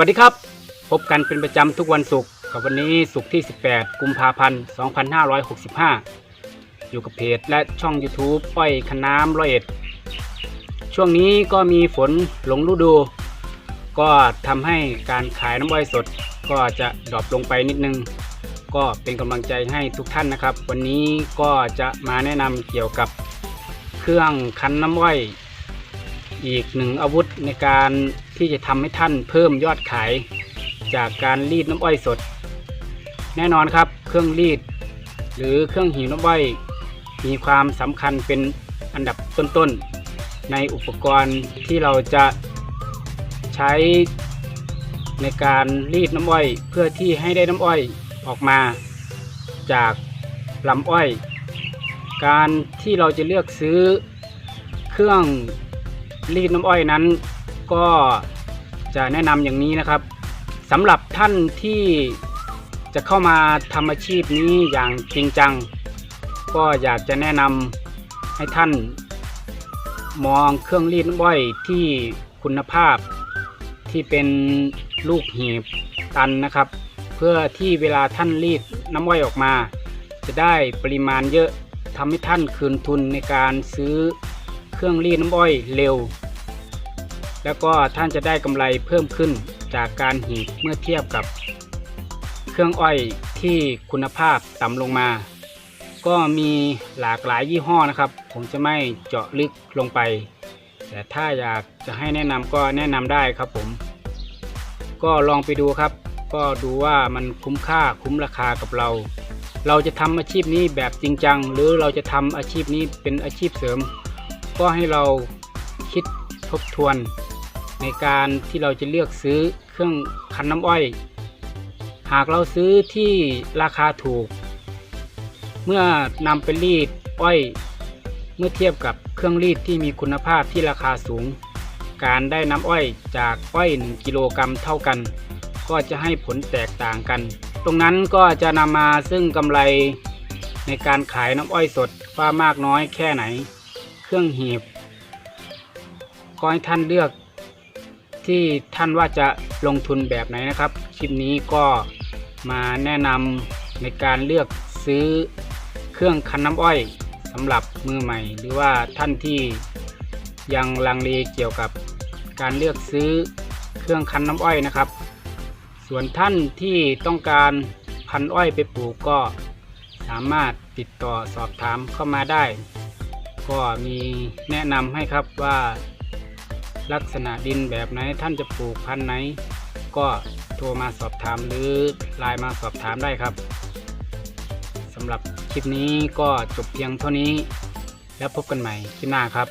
วัสดีครับ พบกันเป็นประจำทุกวันศุกร์กับวันนี้ศุกร์ที่ 18 กุมภาพันธ์ 2565 อยู่กับเพจและช่อง YouTube ป้อยคน้ำร้อยเอ็ด ช่วงนี้ก็มีฝนหลงฤดู ก็ทำให้การขายน้ำอ้อยสดก็จะดรอปลงไปนิดนึง ก็เป็นกำลังใจให้ทุกท่านนะครับ วันนี้ก็จะมาแนะนำเกี่ยวกับเครื่องคั้นน้ำอ้อย อีกหนึ่งอาวุธในการ ที่จะทำให้ท่านเพิ่มยอดขาย จากการรีดน้ำอ้อยสด แน่นอนครับ เครื่องรีด หรือเครื่องหีบน้ำอ้อย มีความสำคัญเป็นอันดับต้นๆ ในอุปกรณ์ที่เราจะใช้ในการรีดน้ำอ้อย เพื่อที่ให้ได้น้ำอ้อยออกมา จากลำอ้อย การที่เราจะเลือกซื้อเครื่องรีดน้ำอ้อยนั้น ก็จะแนะนำอย่างนี้นะครับสำหรับท่านที่จะเข้ามาทำอาชีพนี้อย่างจริงจัง ก็อยากจะแนะนำให้ท่าน มองเครื่องรีดน้ำอ้อยที่คุณภาพที่เป็นลูกหีบตันนะครับ เพื่อที่เวลาท่านรีดน้ำอ้อยออกมา จะได้ปริมาณเยอะทำให้ท่านคืนทุนในการซื้อเครื่องรีดน้ำอ้อยเร็ว แล้วก็ท่านจะได้กำไรเพิ่มขึ้นจากการหีบเมื่อเทียบกับ เครื่องอ้อยที่คุณภาพต่ำลงมา ก็มีหลากหลายยี่ห้อนะครับ ผมจะไม่เจาะลึกลงไป แต่ถ้าอยากจะให้แนะนำก็แนะนำได้ครับผม ก็ลองไปดูครับ ก็ดูว่ามันคุ้มค่าคุ้มราคากับเรา เราจะทำอาชีพนี้แบบจริงจัง หรือเราจะทำอาชีพนี้เป็นอาชีพเสริม ก็ให้เราคิดทบทวน ในการที่เราจะเลือกซื้อเครื่องคั้นน้ำอ้อย หากเราซื้อที่ราคาถูก เมื่อนำไปรีดอ้อย เมื่อเทียบกับเครื่องรีดที่มีคุณภาพที่ราคาสูง การได้น้ำอ้อยจากอ้อย 1 กิโลกรัมเท่ากัน ก็จะให้ผลแตกต่างกัน ตรงนั้นก็จะนำมาซึ่งกำไรในการขายน้ำอ้อยสดว่ามากน้อยแค่ไหน เครื่องหีบก็ให้ท่านเลือก ที่ท่านว่าจะลงทุนแบบไหนนะครับ คลิปนี้ก็มาแนะนำในการเลือกซื้อเครื่องคั้นน้ำอ้อยสำหรับมือใหม่ หรือว่าท่านที่ยังลังเลเกี่ยวกับการเลือกซื้อเครื่องคั้นน้ำอ้อยนะครับ ส่วนท่านที่ต้องการพันอ้อยไปปลูกก็สามารถติดต่อสอบถามเข้ามาได้ ก็มีแนะนำให้ครับว่า ลักษณะดินแบบไหนท่านจะปลูกพันธุ์ไหน ก็โทรมาสอบถามหรือไลน์มาสอบถามได้ครับสำหรับคลิปนี้ก็จบเพียงเท่านี้ แล้วพบกันใหม่คลิปหน้าครับ